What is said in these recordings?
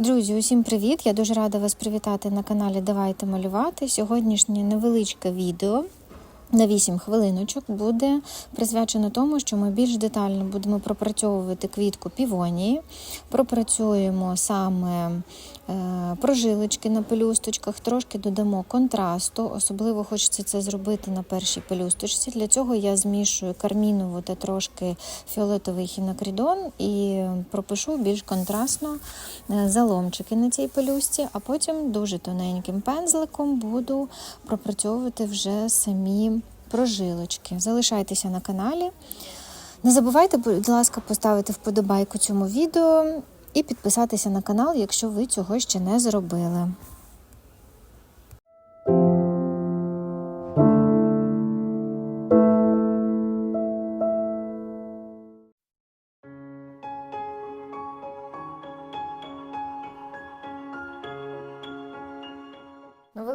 Друзі, усім привіт! Я дуже рада вас привітати на каналі Давайте малювати. Сьогоднішнє невеличке відео на 8 хвилиночок буде присвячено тому, що ми більш детально будемо пропрацьовувати квітку півонії, пропрацюємо саме е, прожилочки на пелюсточках, трошки додамо контрасту. Особливо хочеться це зробити на першій пелюсточці. Для цього я змішую кармінову та трошки фіолетовий хінокрідон і пропишу більш контрастно е, заломчики на цій пелюстці, а потім дуже тоненьким пензликом буду пропрацьовувати вже самі прожилочки. Залишайтеся на каналі. Не забувайте, будь ласка, поставити вподобайку цьому відео і підписатися на канал, якщо ви цього ще не зробили.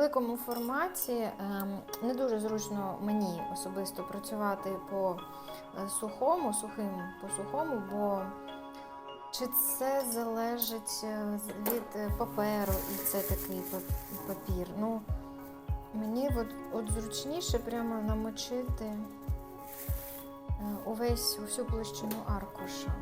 Великому форматі ем, не дуже зручно мені особисто працювати по е, сухому, сухим по сухому, бо чи це залежить е, від е, паперу і це такий папір. Ну, мені от, от зручніше прямо намочити увесь усю площину аркуша.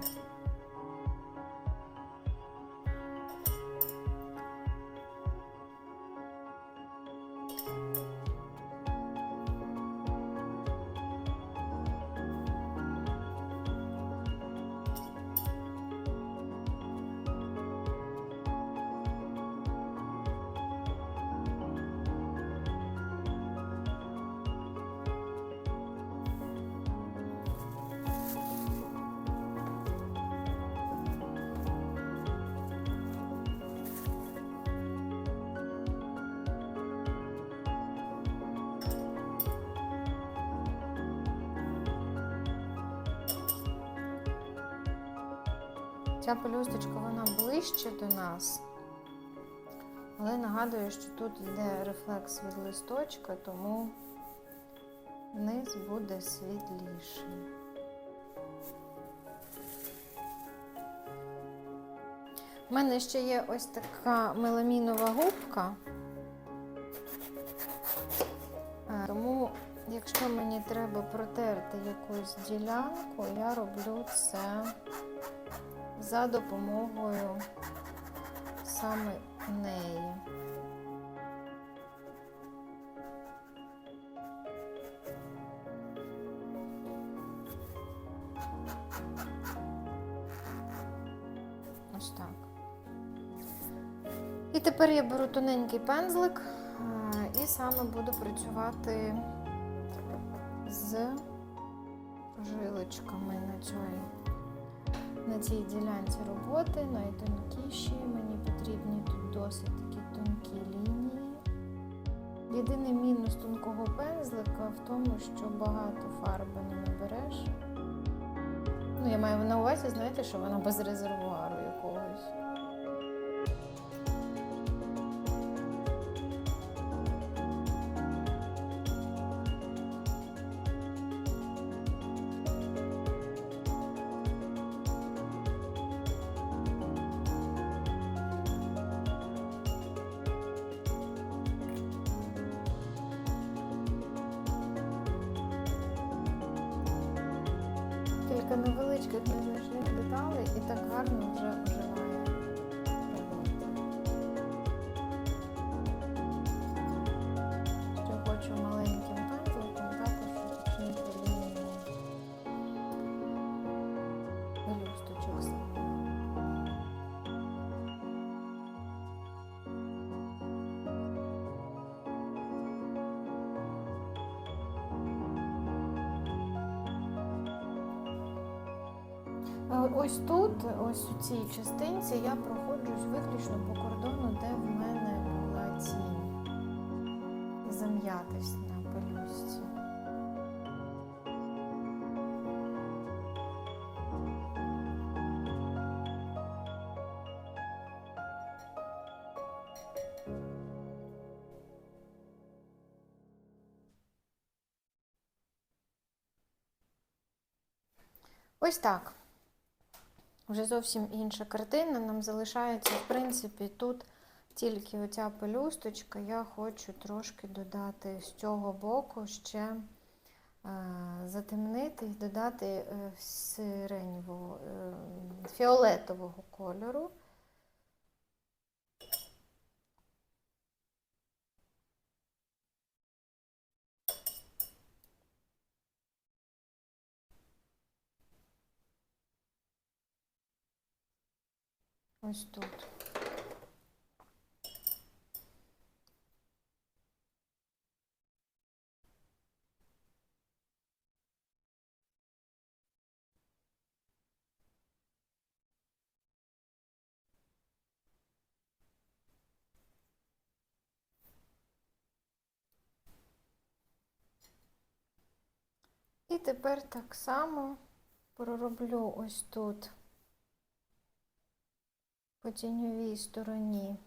Ця пелюсточка вона ближче до нас. Але нагадую, що тут йде рефлекс від листочка, тому низ буде світліший. У мене ще є ось така меламінова губка. Е, Тому, якщо мені треба протерти якусь ділянку, я роблю це за допомогою саме неї. Так. І тепер я беру тоненький пензлик і саме буду працювати з жилочками на цій на цій ділянці роботи, найтонкіші. Мені потрібні тут досить такі тонкі лінії. Єдиний мінус тонкого пензлика в тому, що багато фарби не набереш. Ну, я маю на увазі, знаєте, що вона без резервуару Кілька невеличких незначних деталей і так гарно вже оживає Ось тут, ось у цій частинці, я проходжусь виключно по кордону, де в мене була тінь зам'ятись на пелюстці. Ось так. Вже зовсім інша картина. Нам залишається, в принципі, тут тільки оця пелюсточка. Я хочу трошки додати з цього боку ще е, затемнити і додати е, е, фіолетового кольору. Ось тут. І тепер так само пророблю ось тут по тіньовій стороні.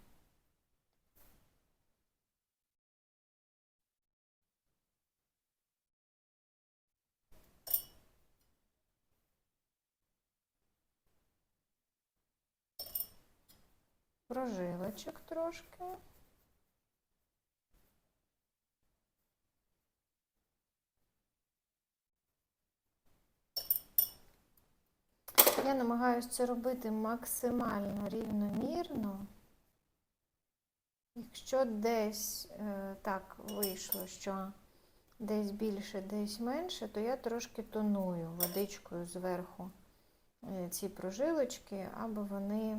Прожилочок трошки. Я намагаюся це робити максимально рівномірно. Якщо десь е, так вийшло, що десь більше, десь менше, то я трошки тоную водичкою зверху е, ці прожилочки, аби вони.